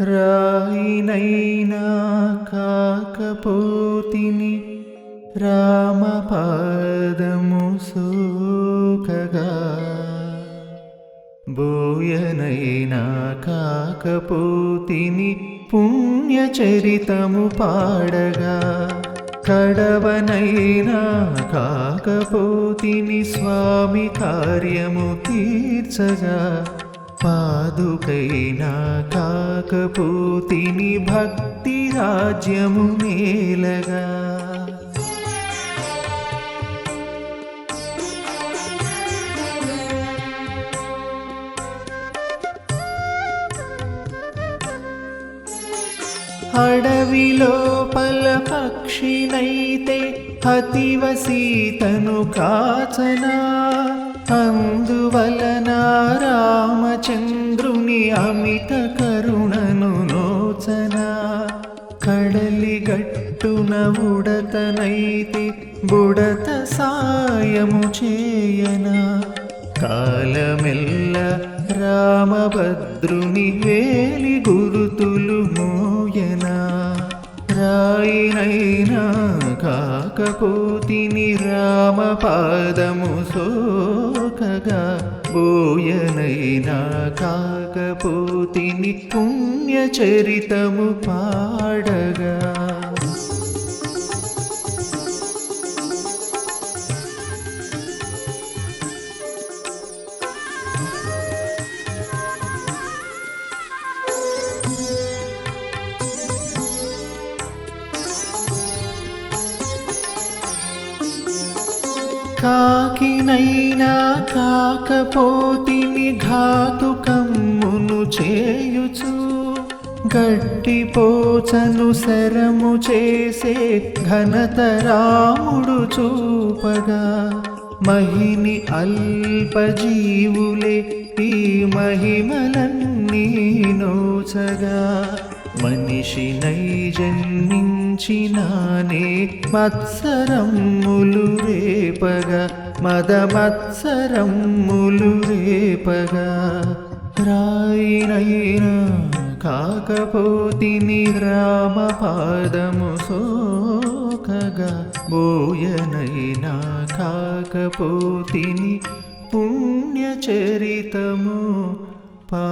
రాయినైనా కాకపోతిని రామపాదము సోకగా. బోయనైనా కాకపోతిని పుణ్యచరితము పాడగా. కడవనైనా కాకపోతిని స్వామి కార్యము తీర్చగా. పాదుకైనా కాకపోతిని భక్తి రాజ్యము మేలగా. అడవిలో పల పక్షినైతే అతివసీతను కాచనా. అందువలన రామచంద్రుని అమిత కరుణను నోచనా కడలి గట్టున ఉడతనైతే బుడత సాయము చేయనా కాలమెల్ల రామభద్రుని వేలి గురుతులు మోయనా రాయినైనా కాకపోతిని రామపాదము సోకగా బోయనైనా కాకపోతిని పుణ్యచరితము పాడగా. కాకినైనా కాకపోతిని ఘాతుకమ్మును చేయుచు. గట్టి పోచను శరము చేసే ఘనత రాముడు చూపగా. మహిని అల్పజీవులే ఈ మహిమలన్నీ నోచగా. మనిషి నై మనిషినై జన్మించినానే మత్సరమ్ములు రేపగా మదమత్సరమ్ములు రేపగా. రాయినైనా కాకపోతిని రామపాదము సోకగా బోయనైనా కాకపోతిని పుణ్యచరితము పా